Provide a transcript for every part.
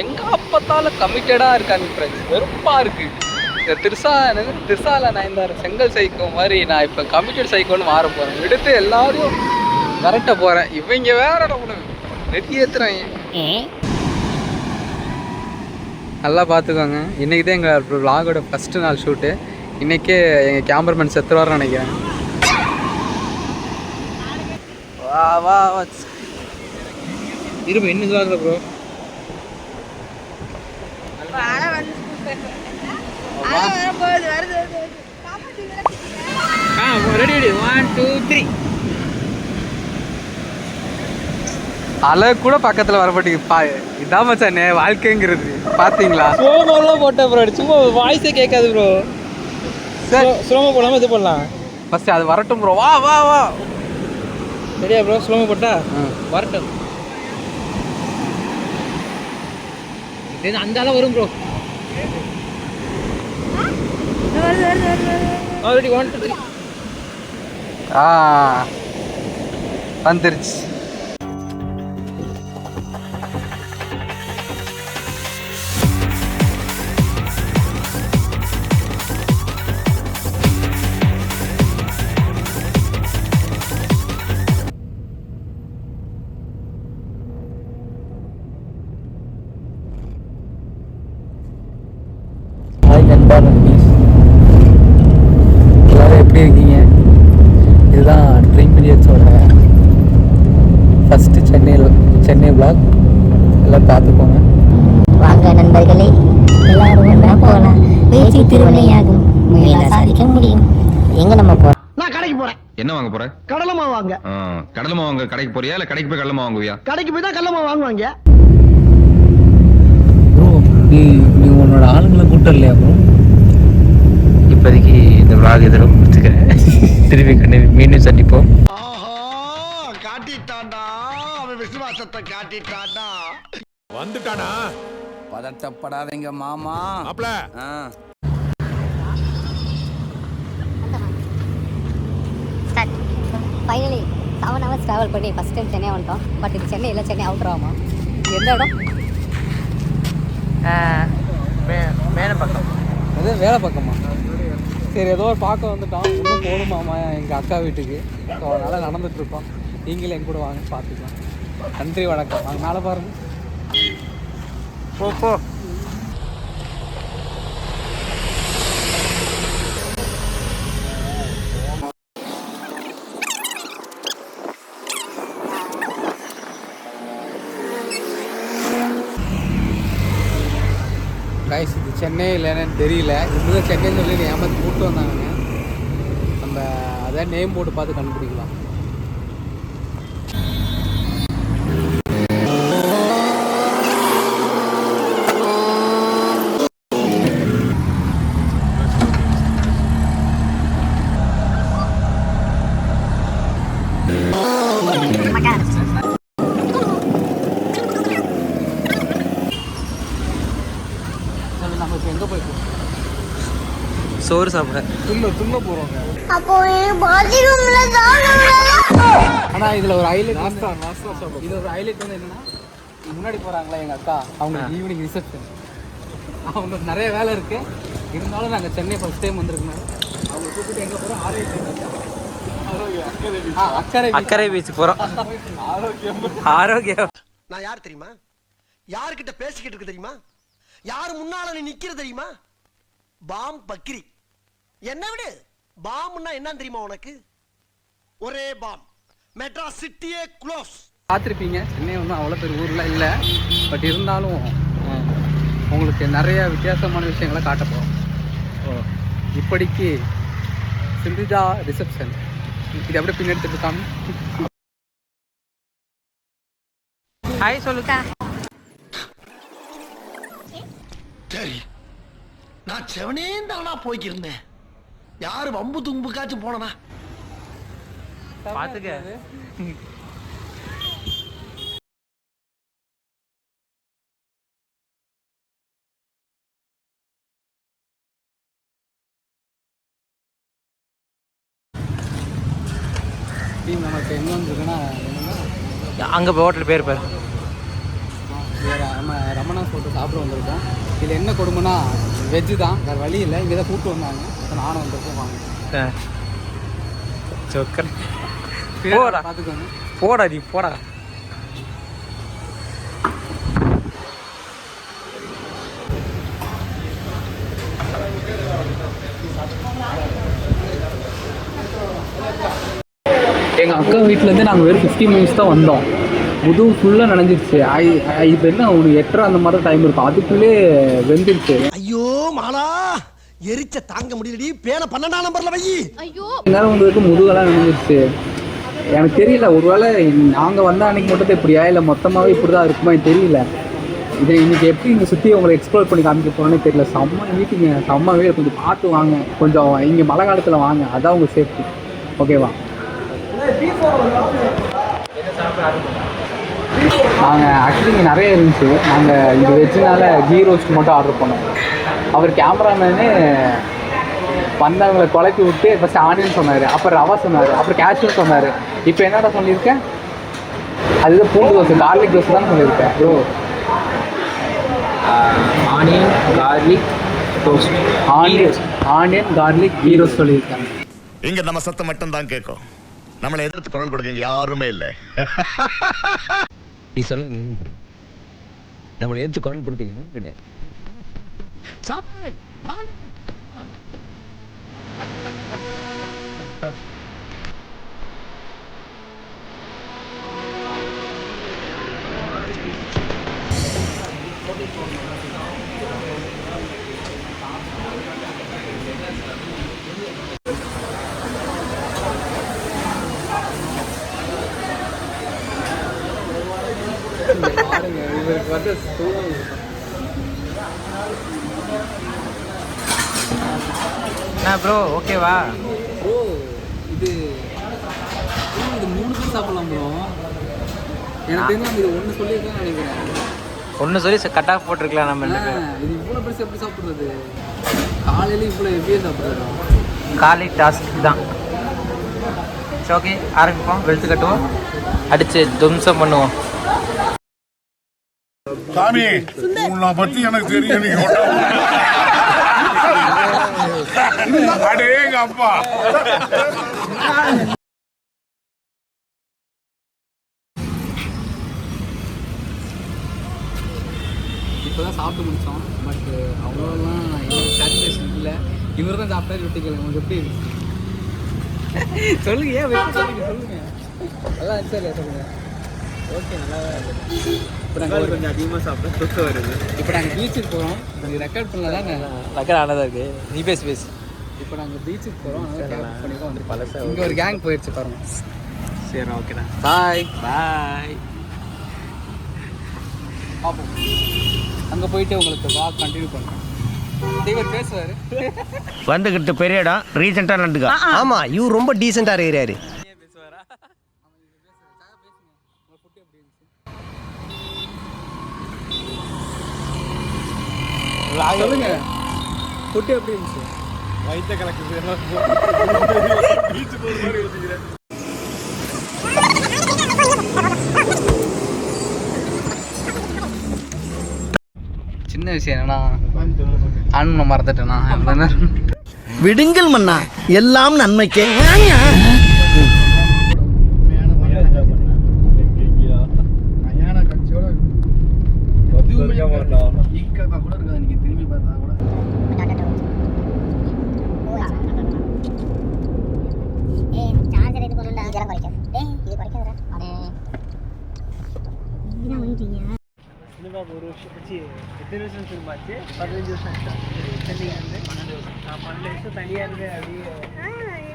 எங்க அப்பத்தாலும் கமிட்டடாக இருக்காங்க ஃப்ரெண்ட்ஸ் வெறுப்பா இருக்கு. இந்த திருசா என்னது? திருசால நயன்தார செங்கல் சைக்கோ மாதிரி நான் இப்போ கமிட்டட் சைக்கோன்னு மாற போறேன். விடுத்து எல்லாரையும் விரட்ட போறேன். இவங்க வேற நெத்தி ஏத்துறாங்க நல்லா பார்த்துக்கோங்க இன்றைக்கி தான் எங்கள் vlog-ஓட ஃபஸ்ட்டு நாள் ஷூட்டு இன்றைக்கே எங்கள் கேமராமேன் செத்துருவார்னு நினைக்கிறேன். வா வா வா. இருப்பு சொல்லுற ப்ரோ அலை வந்து வருது. ஆ ready ready one two three அலை கூட பக்கத்தில் வரப்பட்டீங்க பா இதான் மச்சானே வாழ்க்கைங்கிறது. பார்த்தீங்களா ஸ்லோமோலாம் போட்ட ப்ரோ சும்மா வாய்ஸே கேட்காது ப்ரோ சரி ஸ்லோமோ போடாமல் இது பண்ணலாம். ஃபஸ்ட்டு அது வரட்டும் ப்ரோ வா வா வா. சரியா ப்ரோ ஸ்லோமோ போட்டா. வரட்டும். அந்த அளவு வரும் bro already one two three ஆ வந்துருச்சு. திருவினையாகும் முயலா சாதிக்க முடியும். எங்க நம்ம போறோம் நான் கடைக்கு போறேன். என்ன வாங்க போற? கடலை மாவு வாங்க. கடலை மாவு வாங்க கடைக்கு போறியா? இல்ல கடைக்கு போய் கடலை மாவு வாங்குவியா? கடைக்கு போய் தான் கடலை மாவு வாங்குவாங்க. ப்ரோ நீ நீ உன்னோட ஆளுங்களை கூட்டம் இல்லையா ப்ரோ? இப்போதைக்கு இந்த vlog இதெல்லாம் முடிச்சுக்கிறேன் திருப்பி கண்டு மீண்டும் சந்திப்போம். ஆஹா காட்டிட்டான்டா. அவன் விசுவாசத்தை காட்டிட்டான்டா. வந்துட்டானா? பதட்டப்படாதீங்க மாமா. மாப்ள ஆ. Start finally seven hours travel பண்ணி ஃபஸ்ட் டைம் சென்னை வந்துட்டோம். பட் இது சென்னை இல்லை சென்னை அவுட்டர் ஆகுமா எந்த இடம்? மேலே பக்கம் அது வேலை பக்கமா சரி ஏதோ ஒரு பார்க்க வந்துட்டோம். இன்னும் போகணுமாமா எங்கள் அக்கா வீட்டுக்கு. ஸோ அதனால் நடந்துட்டுருக்கோம். நீங்களும் என் கூட வாங்க பார்த்துக்கலாம். நன்றி வணக்கம். வாங்க மேலே பாருங்க. போ போ கைஸ் இது சென்னை இல்லைன்னு தெரியல. இப்படிதான் சென்னைன்னு சொல்லி நீ ஏமாத்தி கூப்பிட்டு வந்தாங்க. நம்ம அதான் நேம் போட்டு பார்த்து கண்டுபிடிக்கலாம். சாப்பிட துள்ள துள்ள போகிறோங்க அப்போ பாத்ரூம்ல இதில் ஒரு ஹைலைட் நாஸ்தா ஷாப் இது ஒரு ஹைலைட் வந்து என்னன்னா முன்னாடி போகிறாங்களா எங்கள் அக்கா அவங்க ஈவினிங் ரிசப்ஷன் அவங்களுக்கு நிறைய வேலை இருக்கு. இருந்தாலும் நாங்கள் சென்னை ஃபர்ஸ்ட் டைம் வந்திருக்கோம். அவங்க கூப்பிட்டு எங்கே ஆரோக்கியம் ஆ, அக்கறை பீச் போகிறோம் ஆரோக்கியம் ஆரோக்கியம். நான் யார் தெரியுமா? யார்கிட்ட பேசிக்கிட்டு இருக்கு தெரியுமா? யார் முன்னால நீ நிக்கிற தெரியுமா? பாம் பக்ரி. என்ன விடு. பாம்னா என்ன தெரியுமா உனக்கு? ஒரே பாம் மெட்ராஸ் சிட்டியே க்ளோஸ் பார்த்துருப்பீங்க. சென்னை ஒன்றும் அவ்வளோ பெரிய ஊரில் இல்லை. பட் இருந்தாலும் உங்களுக்கு நிறைய வித்தியாசமான விஷயங்களை காட்ட போகிறோம் இப்படிக்கு சிந்திஜா ரிசப்ஷன் இது அப்படியே பின்னாடி திருப்பாம ஹாய் சொல்லுக்கா. சரி நான் செவனே தானா போய்க்கிருந்தேன். யாரு வம்பு தும்புக்காச்சும் போனனா? பார்த்துக்க டீம் நமக்கு எங்கே வந்துருக்குன்னா அங்கே போய் ஹோட்டல் பேர் பாரு. நம்ம ரமணா ஃபோட்டோ சாப்பிட வந்திருக்கோம். இதில் என்ன கொடுமைனா வெஜ்ஜு தான் வேறு வழி இல்லை. இங்கே தான் கூப்பிட்டு வந்தாங்க. இப்ப நானும் வந்திருக்கேன் வாங்க. சொக்கர் போடா. பார்த்துக்கோங்க. போடா நீ போடா. எங்கள் அக்கா வீட்டிலேருந்து நாங்கள் வெறும் ஃபிஃப்டி மினிட்ஸ் தான் வந்தோம். முதுகு ஃபுல்லாக நனைஞ்சிருச்சு. இப்போ என்ன ஒரு எட்டரை அந்த மாதிரி டைம் இருக்கும். அதுக்குள்ளே வெந்துருச்சு. ஐயோ மாலா! எரிச்ச தாங்க முடியலடி. பேன பன்னெண்டாம் நம்பர்ல வை. நேரம் வந்ததுக்கு முதுகெல்லாம் நனைஞ்சிருச்சு. எனக்கு தெரியல. ஒருவேளை நாங்கள் வந்த அன்னைக்கு மட்டும் தான் இப்படியா இல்லை மொத்தமாகவே இப்படி தான் இருக்குமா எனக்கு தெரியல. இது இன்னைக்கு எப்படி இங்கே சுற்றி உங்களை எக்ஸ்ப்ளோர் பண்ணி காமிக்க போகிறோன்னு தெரியல. செம்ம வீட்டுங்க செம்ம வீடு கொஞ்சம் பார்த்து வாங்க. கொஞ்சம் இங்கே மழை காலத்தில் வாங்க. அதான் உங்கள் சேஃப்டி ஓகேவா நாங்கள் ஆக்சுவலி இங்கே நிறைய இருந்துச்சு. நாங்கள் இது வெஜ்ஜுனால கீ ரோஸ்ட் மட்டும் ஆர்டர் பண்ணோம். அவர் கேமராமேனு வந்தவங்களை குழப்பி விட்டு ஃபஸ்ட் ஆனியன் சொன்னார். அப்புறம் ரவா சொன்னார். அப்புறம் கேஷ்யூ சொன்னார். இப்போ என்னடா சொல்லியிருக்கேன் அதுதான் பூண்டு தோசை கார்லிக் தோசை தான் சொல்லியிருக்கேன் bro onion garlic toast onion onion garlic ghee roast சொல்லியிருக்கேன் இங்க நம்ம சத்தம் மட்டும் தான் கேட்கும். நம்மளை எதிர்த்து குரல் கொடுக்க யாருமே இல்லை. நீ சொல்ல நம்மளை எடுத்து குரல் கொடுத்தீங்க கிடையாது வந்து என்ன ப்ரோ ஓகேவா ப்ரோ இது இது மூணு பேர் சாப்பிடலாம் ப்ரோ எனக்கு தெரிஞ்சு இது ஒன்று சொல்லியிருக்கேன் நினைக்கிறேன். ஒன்று சொல்லி கட் ஆஃப் போட்டிருக்கலாம் நம்ம இது இவ்வளோ பெருசு எப்படி சாப்பிட்றது? காலையில இவ்வளோ எப்படியே சாப்பிட்றது? கார்லிக் டாஸ்க் தான். சரி ஓகே ஆரம்பிப்போம் வெளுத்து கட்டுவோம். அடிச்சு தும்சம் பண்ணுவோம். சாமி உன்னை பத்தி எனக்கு தெரியும் நீங்க அடேங்க அப்பா. இப்போதான் சாப்பிட்டு முடித்தோம் பட் அவ்வளோலாம் சாட்டிஸ்ஃபேக்ஷன் இல்லை. இவர் தான் சாப்பிட்டாரு விட்டு கேளுங்க உங்களுக்கு எப்படி இருக்கு? சொல்லுங்க ஏன் சொல்லுங்க சொல்லுங்க. நல்லா இருந்துச்சு சொல்லுங்க. ஓகே நல்லா இப்போ நாங்கள் கொஞ்சம் அதிகமாக சாப்பிட்டா தூக்கம் வருது. இப்போ நாங்கள் பீச்சுக்கு போகிறோம் நீங்கள் ரெக்கார்ட் பண்ணல தானே நக்கர் ஆனதா இருக்கு. நீ பேசு பேசு. இப்போ நாங்கள் பீச்சுக்கு போகிறோம் கேப் பண்ணி தான் வந்து பழசா இங்கே ஒரு கேங் போயிடுச்சு பாருங்க. சரி ஓகேண்ணா பாய் பாய் பார்ப்போம் அங்கே போயிட்டு உங்களுக்கு வாக் கண்டினியூ பண்ணுறேன் வந்துகிட்டு பெரிய இடம். ரீசெண்டா நண்டுக்கா ஆமா இவர் ரொம்ப டீசெண்டா இருக்கிறாரு. சொல்லுங்க. எப்படி இருந்துச்சு? சின்ன விஷயம் என்னன்னா ஆன்மனை மறந்துட்டேனா எவ்வளோ நேரம் விடுங்கள் மன்னா எல்லாம் நன்மைக்கே கூட இருக்காது நீங்க திரும்பி பார்த்தா கூட ஏய் சார்ஜர் இது போடுடா இதெல்லாம் குறைக்காது டேய் இது குறைக்காதடா அடே என்ன பண்ணிட்டீங்க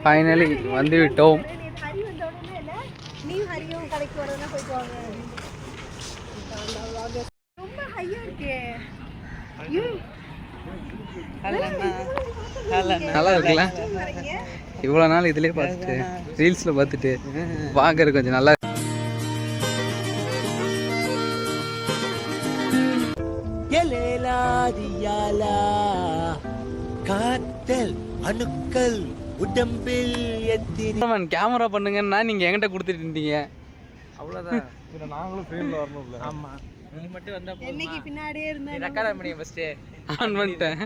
ஃபைனலி வந்து விட்டோம் ஹரி வந்த உடனே இல்ல நீ ஹரியும் கடைக்கு வரதுனா போயிட்டு வாங்க ரொம்ப ஹையா இருக்கே நல்லா இருக்குல்ல இவ்வளோ நாள் இதுலயே பார்த்துட்டு ரீல்ஸில் பார்த்துட்டு வாங்குறது கொஞ்சம் நல்லா காத்தல் அணுக்கள் உடம்பில் எத்திரி கேமரா பண்ணுங்கன்னா நீங்க என்கிட்ட கொடுத்துட்டு இருந்தீங்க. அவ்வளோதான் நாங்களும் ஃப்ரேமில் வரணும்ல. ஆமாம் நீ மட்டும் வந்தா என்னைக்கு பின்னாடியே இருந்தா ரெக்கார்ட் பண்ணி ஃபர்ஸ்ட் ஆன் பண்ணிட்டேன்.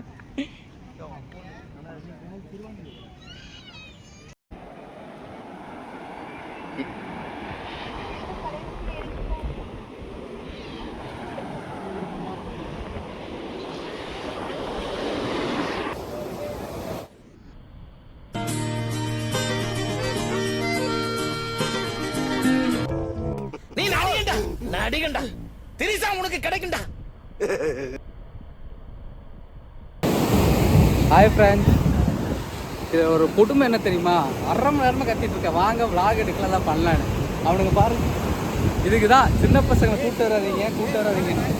நடிகண்டா திரிசா உனக்கு கிடைக்கும்டா ஹாய் ஃப்ரெண்ட்ஸ் இது ஒரு குடும்பம் என்ன தெரியுமா? அரை மணி நேரமாக கத்திட்டு இருக்கேன். வாங்க vlog எடுக்கலாம் தான் பண்ணலான்னு அவனுங்க பாருங்க இதுக்கு தான் சின்ன பசங்களை கூப்பிட்டு வராதீங்க கூப்பிட்டு வராதீங்கன்னு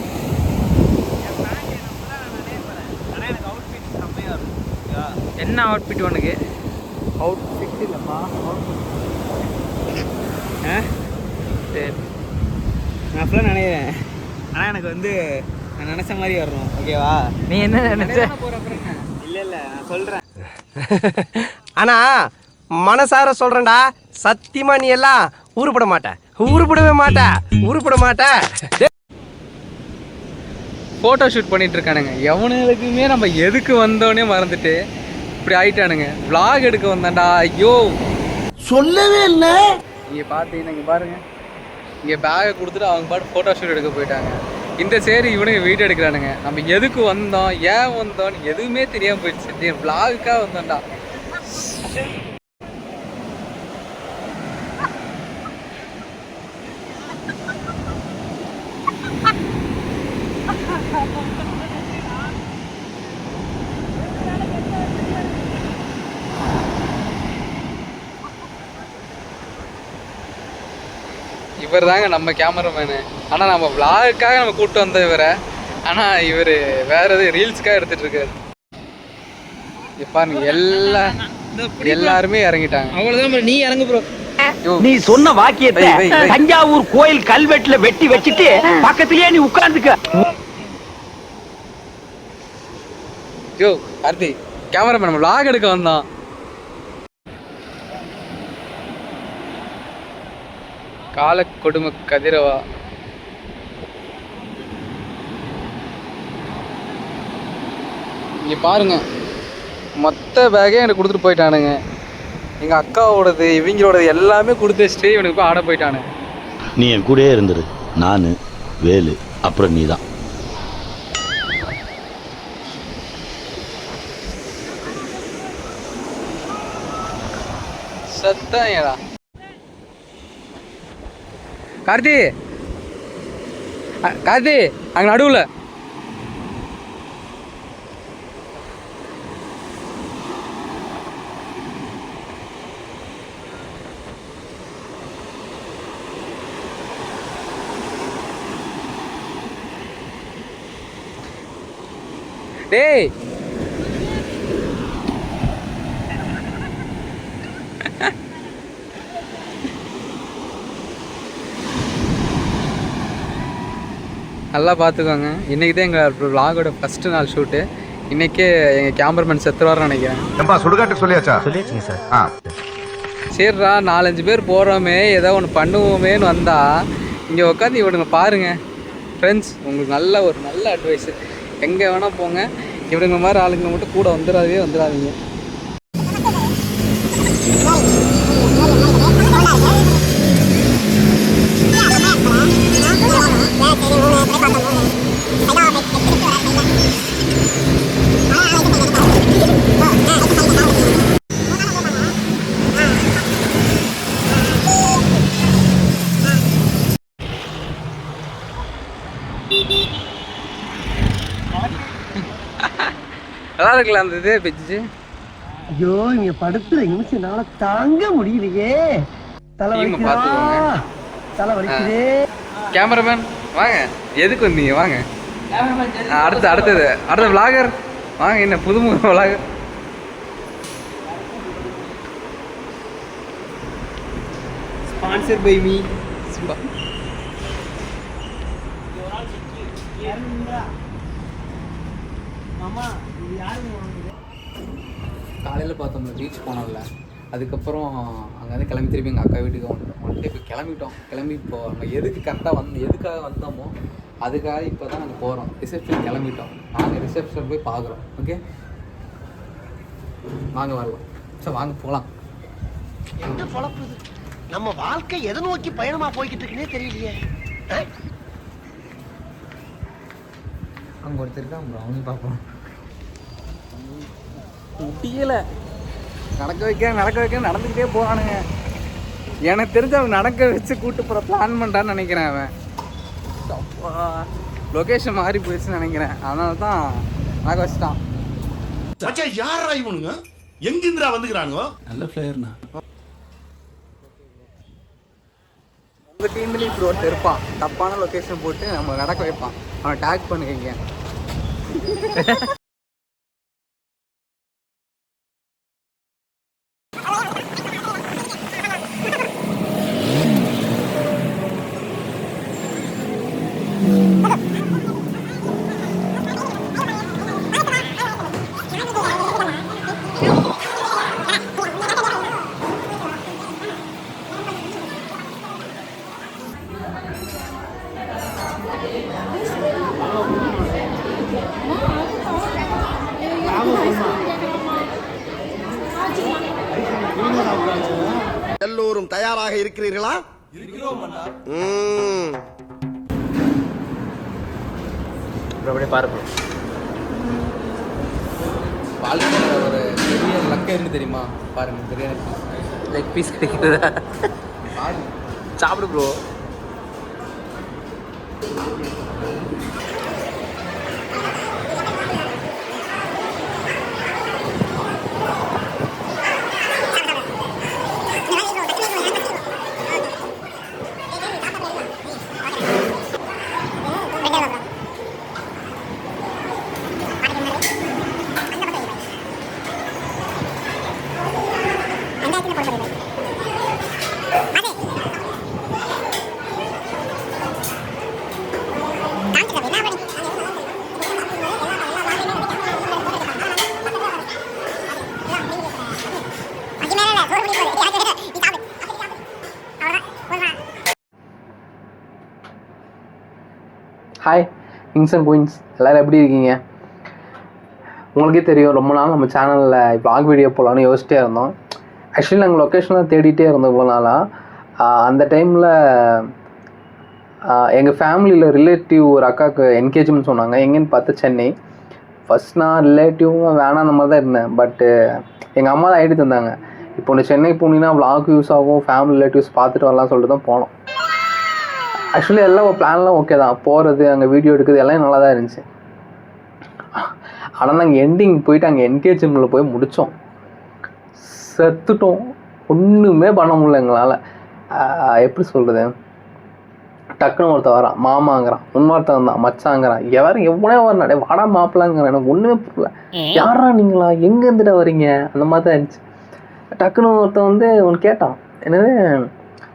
என்ன அவுட்ஃபிட் உனக்கு? அவுட் ஃபிட் இல்லைப்பா சரி. நான் அப்படிலாம் நினைக்கிறேன். ஆனால் எனக்கு வந்து நான் நினச்ச மாதிரி வரணும். ஓகேவா நீ என்ன நினைச்ச? இல்லை இல்லை நான் சொல்கிறேன் ஆனா மனசார சொல்றேன்டா சத்தியமா நீ எல்லாம் உருப்பட மாட்ட. உருப்படவே மாட்ட. உருப்பட மாட்ட. ஃபோட்டோ ஷூட் பண்ணிட்டு இருக்கானுங்க. எவனுக்குமே நம்ம எதுக்கு வந்தோன்னே மறந்துட்டு இப்படி ஆயிட்டானுங்க. Vlog எடுக்க வந்தான்டா. ஐயோ. சொல்லவே இல்ல. இங்கே பார்த்தீங்கன்னா இங்கே பாருங்க. இங்கே பேகை கொடுத்துட்டு அவங்க பாட்டு ஃபோட்டோ ஷூட் எடுக்க போயிட்டாங்க. இந்த சரி இவனுங்க வீடியோ எடுக்கிறானுங்க. நம்ம எதுக்கு வந்தோம்? ஏன் வந்தோம்னு எதுவுமே தெரியாமல் போயிடுச்சு. vlogக்காக வந்தோம்டா. இவர் தாங்க நம்ம கேமராமேனு. ஆனால் நம்ம vlogக்காக நம்ம கூப்பிட்டு வந்த இவரை. ஆனால் இவர் வேற எது ரீல்ஸ்க்காக எடுத்துட்டு இருக்காரு. பாருங்க எல்லா எல்லாருமே இறங்கிட்டாங்க. அவ்வளவுதான் நீ இறங்கு ப்ரோ. நீ சொன்ன வாக்கியத்தை. தஞ்சாவூர் கோயில் கல்வெட்டுல வெட்டி வச்சிட்டு பக்கத்திலேயே நீ உட்கார்ந்துக்க. ஐயோ கார்த்தி கேமராமேன் நம்ம vlog எடுக்க வந்தோம் கால கொடுமை கதிரவா இங்க பாருங்க. மொத்த பேக்கே எனக்கு கொடுத்துட்டு போயிட்டானுங்க. எங்கள் அக்காவோடது இவங்களோடது எல்லாமே கொடுத்து வச்சுட்டு இவனுக்கு போய் ஆட போயிட்டானுங்க நீ என் கூடயே இருந்துரு. நானு வேலு அப்புறம் நீ தான் சத்தம் ஏடா. கார்த்தி. கார்த்தி அங்க நடுவுல. டேய் நல்லா பார்த்துக்கோங்க. இன்றைக்கி தான் எங்கள் vlog-ஓட ஃபஸ்ட்டு நாள் ஷூட்டு இன்றைக்கே எங்கள் கேமராமேன் செத்துருவார்னு நினைக்கிறேன். சுடுகாட்டு சொல்லியாச்சா? சொல்லியாச்சுங்க சார். ஆ. சரிடா நாலஞ்சு பேர் போகிறோமே ஏதோ ஒன்று பண்ணுவோமேன்னு வந்தால் இங்கே உட்காந்து இவனுங்க பாருங்கள் ஃப்ரெண்ட்ஸ் உங்களுக்கு நல்ல ஒரு நல்ல அட்வைஸு எங்கே வேணால் போங்க. இவனுங்க மாதிரி ஆளுங்க மட்டும் கூட வந்துடாதே வந்துடாதீங்க. நல்லா இருக்குல்ல அந்த இதே பிச்சு ஐயோ இங்க படுத்துற நிமிஷம் என்னால தாங்க முடியலையே. தலை வலிக்குதா. தலை வலிக்குதே. கேமராமேன் வாங்க. எதுக்கு வந்தீங்க? வாங்க. அடுத்து அடுத்தது. அடுத்த vlogger. வாங்க என்ன புதுமுக vlogger. ஸ்பான்சர் பை மீ காலையில் பார்த்தோம்ல பீச் போனோம்ல. அதுக்கப்புறம் அங்கேருந்து கிளம்பி திருப்பி எங்கள் அக்கா வீட்டுக்கு வந்துட்டோம். வந்துட்டு இப்போ கிளம்பிட்டோம். கிளம்பி இப்போ நம்ம எதுக்கு கரெக்டாக வந்து எதுக்காக வந்தோமோ அதுக்காக இப்போ தான் நாங்கள் போகிறோம் ரிசப்ஷன் கிளம்பிட்டோம். நாங்கள் ரிசப்ஷன் போய் பார்க்குறோம் ஓகே வாங்க வரலாம் சரி வாங்க போகலாம் என்ன பொழப்பு இது? நம்ம வாழ்க்கை எதை நோக்கி பயணமா போய்கிட்டு இருக்குன்னே தெரியலையே? அங்கே ஒருத்தர் bro, அவனையும் பார்ப்போம். முடியல. நடக்க வைக்க நடக்க வைக்க நடந்துக்கிட்டே போறானுங்க. எனக்கு தெரிஞ்சு அவன் நடக்க வச்சு கூட்டு போகிற பிளான் பண்ணிட்டான்னு நினைக்கிறேன் அவன். லொக்கேஷன் மாறி போயிடுச்சுன்னு நினைக்கிறேன். அதனால தான் நடக்க வச்சுட்டான் மச்சான் யாரா இவனுங்க? எங்கிந்திரா வந்துக்கிறானுங்க? நல்ல பிளேயர்ண்ணா உங்கள் டீம்லேயும் இப்படி ஒருத்தர் இருப்பான். தப்பான லொக்கேஷன் போட்டு நம்ம நடக்க வைப்பான். அவனை டேக் பண்ணுவீங்க bro. வாழ்க்கையில் ஒரு பெரிய லக்கை இருக்கு தெரியுமா? பாருங்க பிரியாணி லெக் பீஸ் கிடைக்கிறதா சாப்பிடு bro hi kings and queens எல்லோரும் எப்படி இருக்கீங்க? உங்களுக்கே தெரியும் ரொம்ப நாள் நம்ம சேனலில் vlog வீடியோ போகலான்னு யோசிச்சிட்டே இருந்தோம். ஆக்சுவலி நாங்கள் லொக்கேஷனில் தேடிட்டே இருந்தோம் நாளாக அந்த டைமில் எங்கள் ஃபேமிலியில் ரிலேட்டிவ் ஒரு அக்காவுக்கு என்கேஜ்மெண்ட் சொன்னாங்க. எங்கேன்னு பார்த்து சென்னை. ஃபஸ்ட் நான் ரிலேட்டிவும் வேணாம் அந்த மாதிரி தான் இருந்தேன். பட்டு எங்கள் அம்மா தான் ஐடி தந்தாங்க. இப்போ நீ சென்னை போனீங்கன்னா vlog யூஸ் ஆகும் ஃபேமிலி ரிலேட்டிவ்ஸ் பார்த்துட்டு வரலாம் சொல்லிட்டு தான் போனோம். ஆக்சுவலி எல்லாம் பிளான்லாம் ஓகே தான். போகிறது அங்கே வீடியோ எடுக்கிறது எல்லாம் நல்லா தான் இருந்துச்சு. ஆனால் நாங்கள் எண்டிங் போயிட்டு அங்கே என்கேஜ்மெண்ட்டில் போய் முடித்தோம் செத்துட்டோம். ஒன்றுமே பண்ண முடியல எங்களால். எப்படி சொல்கிறது டக்குன்னு ஒருத்தன் வரான். மாமாங்கிறான். இன்னொருத்தன் வந்தான். மச்சாங்கிறான். எவரும் எவ்வளோ வரணும் டேய் வாடா மாப்பிள்ளாங்கிறான். எனக்கு ஒன்றுமே புரியல. யாரா நீங்களா? எங்கே இருந்துட்டு வரீங்க? அந்த மாதிரி தான் இருந்துச்சு. டக்குன்னு ஒருத்தன் வந்து ஒன்று கேட்டான். என்னது?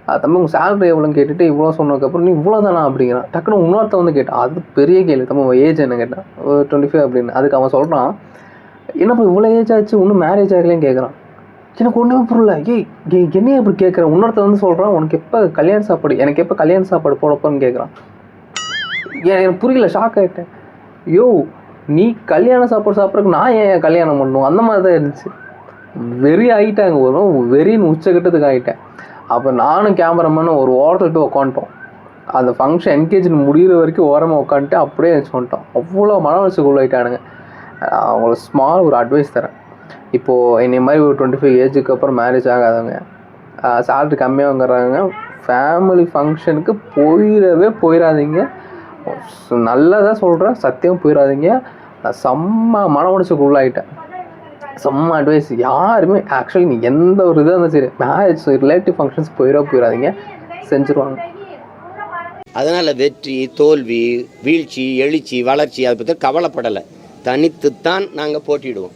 "அஹ் தம்பி உங்கள் சேலரி எவ்வளோன்னு கேட்டுட்டு இவ்வளோ சொன்னதுக்கப்புறம் நீ இவ்வளோ தானா அப்படிங்கிறான். டக்குன்னு இன்னொருத்தன் வந்து கேட்டான். அது பெரிய கேள்வி. தம்பி உன் ஏஜ் என்ன? கேட்டான். ஒரு டுவெண்ட்டி ஃபைவ் அப்படின்னு. அதுக்கு அவன் சொல்கிறான் என்னப்பா இவ்வளோ ஏஜ் ஆச்சு? இன்னும் மேரேஜ் ஆகலைன்னு கேட்குறான் எனக்கு ஒன்றுமே புரியல ஏய் ஏய் என்னைய அப்படி கேட்குறேன் இன்னொருத்த வந்து சொல்கிறான் உனக்கு எப்போ கல்யாண சாப்பாடு எனக்கு எப்போ கல்யாண சாப்பாடு போடப்போன்னு கேட்குறான் ஏன் எனக்கு புரியல ஷாக் ஆகிட்டேன் யோ நீ கல்யாண சாப்பாடு சாப்பிட்றதுக்கு நான் ஏன் கல்யாணம் பண்ணும் அந்த மாதிரி தான் இருந்துச்சு. வெறி ஆகிட்டாங்க வரும் வெறின்னு உச்சக்கட்டத்துக்கு ஆகிட்டேன் அப்போ நானும் கேமராமேனும் ஒரு ஓரத்தில் போய் உட்காந்துட்டோம் அந்த ஃபங்க்ஷன் என்கேஜ்மெண்ட் முடிகிற வரைக்கும் ஓரமாக உட்காந்துட்டு அப்படியே வச்சு வந்துட்டோம். அவ்வளோ மன வளர்ச்சிக்குள்ள ஆகிட்டானுங்க அவங்களுக்கு ஸ்மால் ஒரு அட்வைஸ் தரேன். இப்போது என்னை மாதிரி ஒரு டுவெண்ட்டி ஃபைவ் ஏஜுக்கு அப்புறம் மேரேஜ் ஆகாதவங்க சேலரி கம்மியாகங்கிறாங்க. ஃபேமிலி ஃபங்க்ஷனுக்கு போயிடவே போயிடாதீங்க. நல்லதாக சொல்கிறேன் சத்தியம் போயிடாதீங்க. நான் செம்ம மன உடச்சுக்கு உள்ளாகிட்டேன் செம்ம அட்வைஸ் யாருமே ஆக்சுவலி நீ எந்த ஒரு இதாக இருந்தாலும் சரி மேரேஜ் ரிலேட்டிவ் ஃபங்க்ஷன்ஸ் போயிட போயிடாதீங்க. செஞ்சுருவாங்க. அதனால் வெற்றி தோல்வி வீழ்ச்சி எழுச்சி வளர்ச்சி அதை பற்றி கவலைப்படலை. தனித்துத்தான் நாங்கள் போட்டிடுவோம்